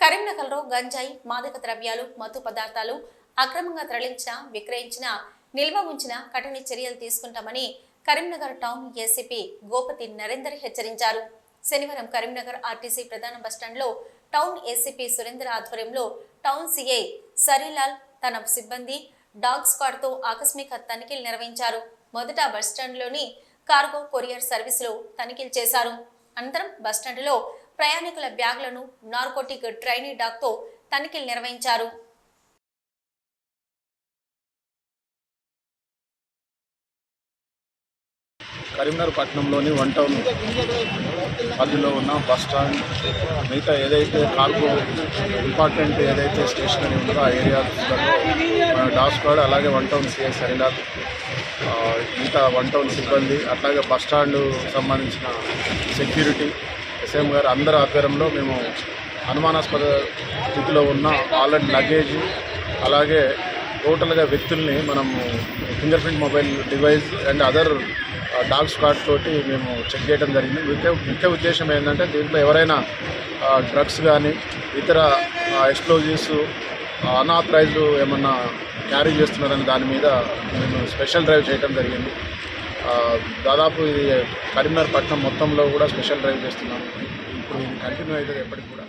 కరీంనగర్లో గంజాయి మాదక ద్రవ్యాలు మత్తు పదార్థాలు అక్రమంగా తరలించిన విక్రయించిన నిల్వ ఉంచిన కఠిన చర్యలు తీసుకుంటామని కరీంనగర్ టౌన్ ఏసీపీ గోపతి నరేందర్ హెచ్చరించారు. శనివారం కరీంనగర్ ఆర్టీసీ ప్రధాన బస్టాండ్లో టౌన్ ఏసీపీ సురేందర్ ఆధ్వర్యంలో టౌన్ సీఐ సరీలాల్ తన సిబ్బంది డాగ్ స్క్వాడ్తో ఆకస్మిక తనిఖీలు నిర్వహించారు. మొదట బస్టాండ్లోని కార్గో కొరియర్ సర్వీసులో తనిఖీలు చేశారు. అనంతరం బస్టాండ్లో ప్రయాణికుల బ్యాగ్లను నార్కోటిక్ ట్రైనీ డాక్తో తనిఖీలు నిర్వహించారు. కరీంనగర్ పట్టణంలోని వన్ టౌన్ పల్లిలో ఉన్న బస్ స్టాండ్ మిగతా ఏదైతే కార్గో ఇంపార్టెంట్ ఏదైతే స్టేషనరీ ఉందో ఆ ఏరియాలో మన స్క్వాడ్ అలాగే వన్ టౌన్ సిఐ సరిలాల్ మిగతా వన్ టౌన్ సిబ్బంది అట్లాగే బస్ స్టాండ్ సంబంధించిన సెక్యూరిటీ ఎస్ఎం గారు అందరి ఆధ్వర్యంలో మేము అనుమానాస్పద స్థితిలో ఉన్న ఆల్రెడీ లగేజ్ అలాగే టోటల్గా వ్యక్తుల్ని మనము finger print mobile device and other dog squad తోటి మేము చెక్ చేయడం జరిగింది. ముఖ్య ముఖ్య ఉద్దేశం ఏంటంటే దీంట్లో ఎవరైనా డ్రగ్స్ కానీ ఇతర ఎక్స్ప్లోజివ్స్ అన్ఆథరైజ్డ్ ఏమన్నా క్యారీ చేస్తున్నారని దాని మీద మేము స్పెషల్ డ్రైవ్ చేయడం జరిగింది. దాదాపు ఇది కరీంనగర్ పట్టణం మొత్తంలో కూడా స్పెషల్ డ్రైవ్ చేస్తున్నాము ఇప్పుడు కంటిన్యూ అవుతుంది ఎప్పటికి కూడా.